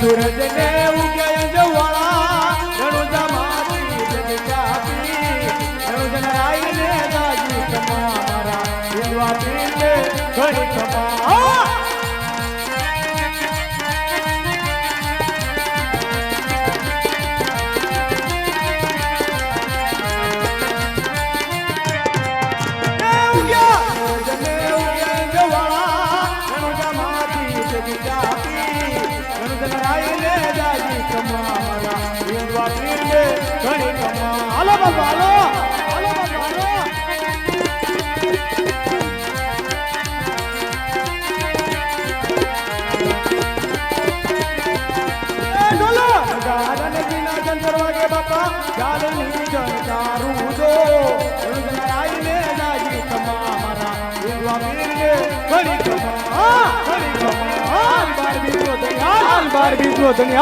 સૂરજ ને ઉગે જવાળા રણુજા માતી જગતા પી રણુજન ને દાજી તમારા દિલવા પીર ને ઘણી કમા હાલો બાબા હાલો હાલો બાબા હાલો બાપા ગાલની જનતારું જો રણજનાઈને જાજી તમારા વિધવા વીરને ઘણી કમા ઘણી કમા બાર હાલ બાર બીજો ધણી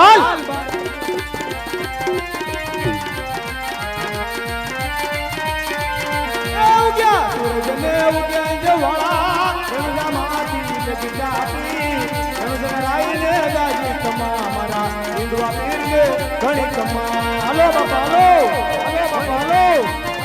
વીરને ઘણી કમા હલો બાપા હલો. હલો બાપા હાલો.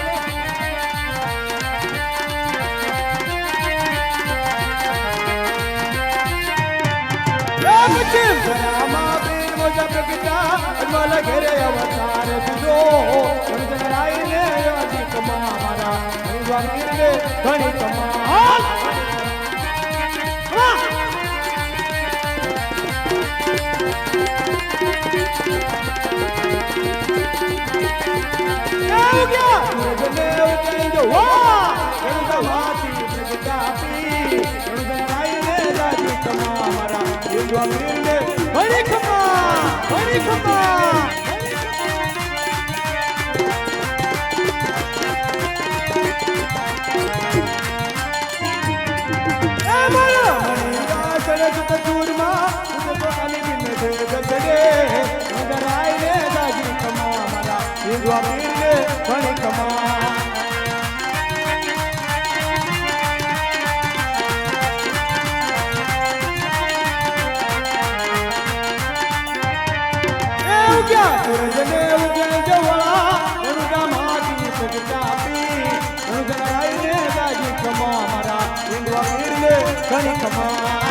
પીર મોજા પ્રગટા અજમલ ઘેરે અવતાર દીધો. રાઈને જાજી કમા મારા વીરને ઘણી કમા હાલ હા કમા, ઘણી ઘણી કમા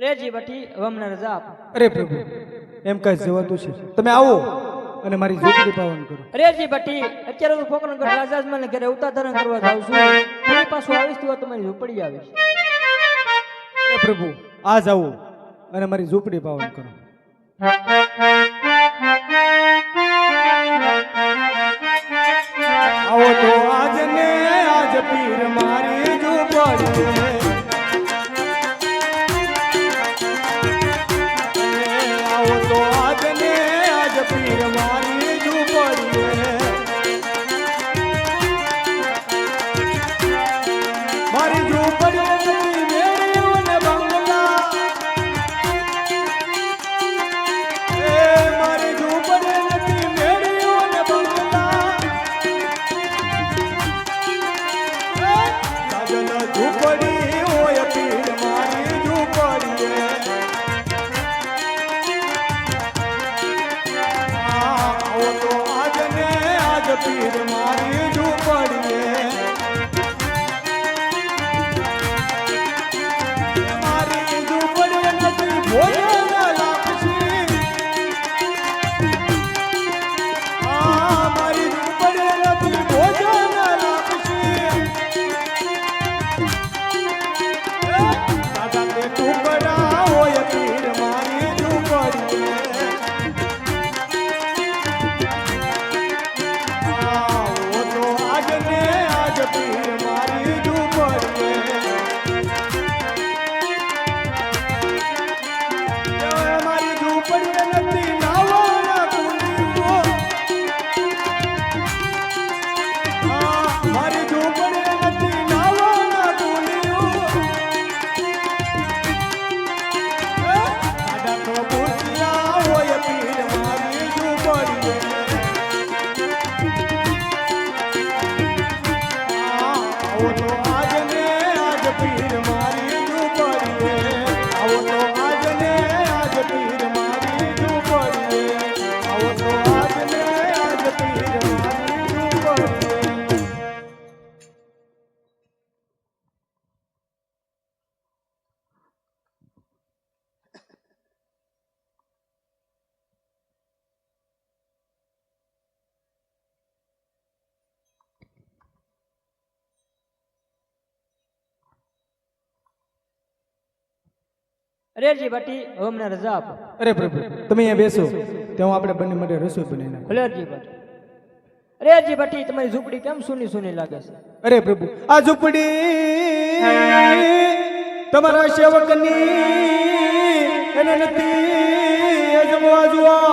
રેજી બટી રજા આપો અરે પ્રભુ એમ કઈ જવાતું છે? તમે આવો અને મારી ઝૂંપડી પાવન કરો. રેજી બટી અત્યારે હું પોકરણગઢ રાજાજમાને ઘરે ઉતાધરણ કરવા જાઉં છું. ફરી પાછું આવીશ તો તમારી ઝૂંપડી આવીશ. અરે પ્રભુ આજ આવો અને મારી ઝૂંપડી પાવન કરો. આજ પીર રેરજી ભટ્ટી હવે અમને રજા આપો. અરે પ્રભુ તમે અહીંયા બેસો. ત્યાં આપણે બંને માટે રસોઈ બનાવી નાખો. રેરજી ભટ્ટી રેજી ભટ્ટી તમારી ઝૂંપડી કેમ સુની સુની લાગે છે? અરે પ્રભુ આ ઝૂંપડી તમારા સેવકની એને નથી અજમવા જુવા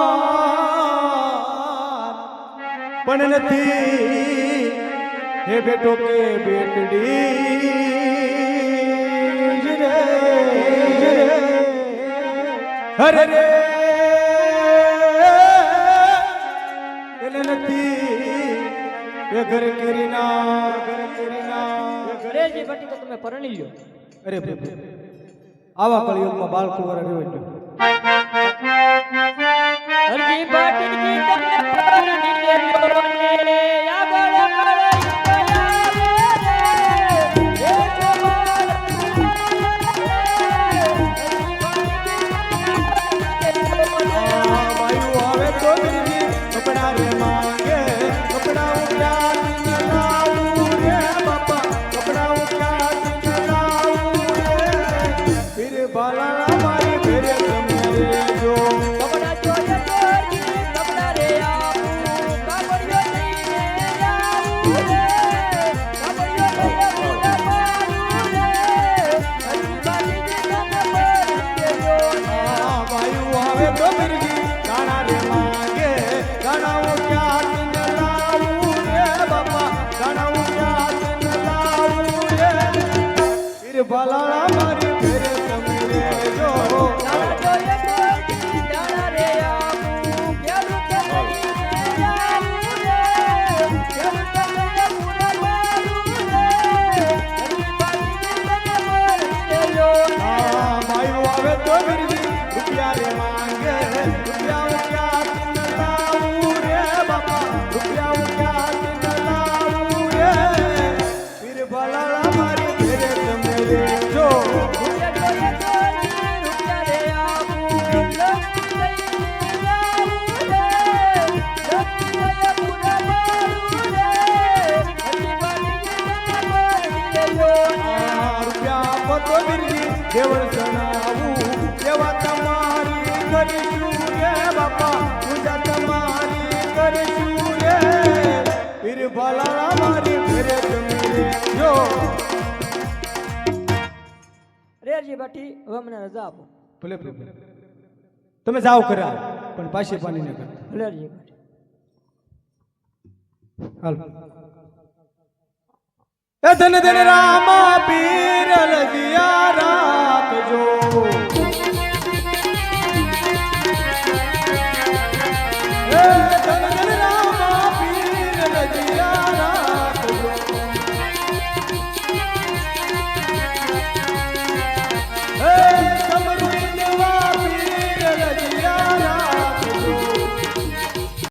પણ નથી. હે બેટો કે બેટડી જરે રે જ રે. હરે રે. એને નથી એ ઘર કેરીના ઘર ઘરે જે ઘટી તો તમે પરણી લ્યો. અરે આવા કળિયુગમાં બાળકો વાળા રહ્યો હરજી ભટ્ટી દેવળ જણાવું દેવા તમારી કરીશું રે બાપા? પૂજા તમારી કરીશું રે. પીર ભલા મારી ઘરે તમે જો રેરજી બાટી હવે મને રજા આપો. ભલે ભલે તમે જાઓ કરા પણ પાછી પાણી ન કરતા. રેરજી ભટ્ટી હાલ. એ ધન ધન રામા પીર લજિયા Beijo!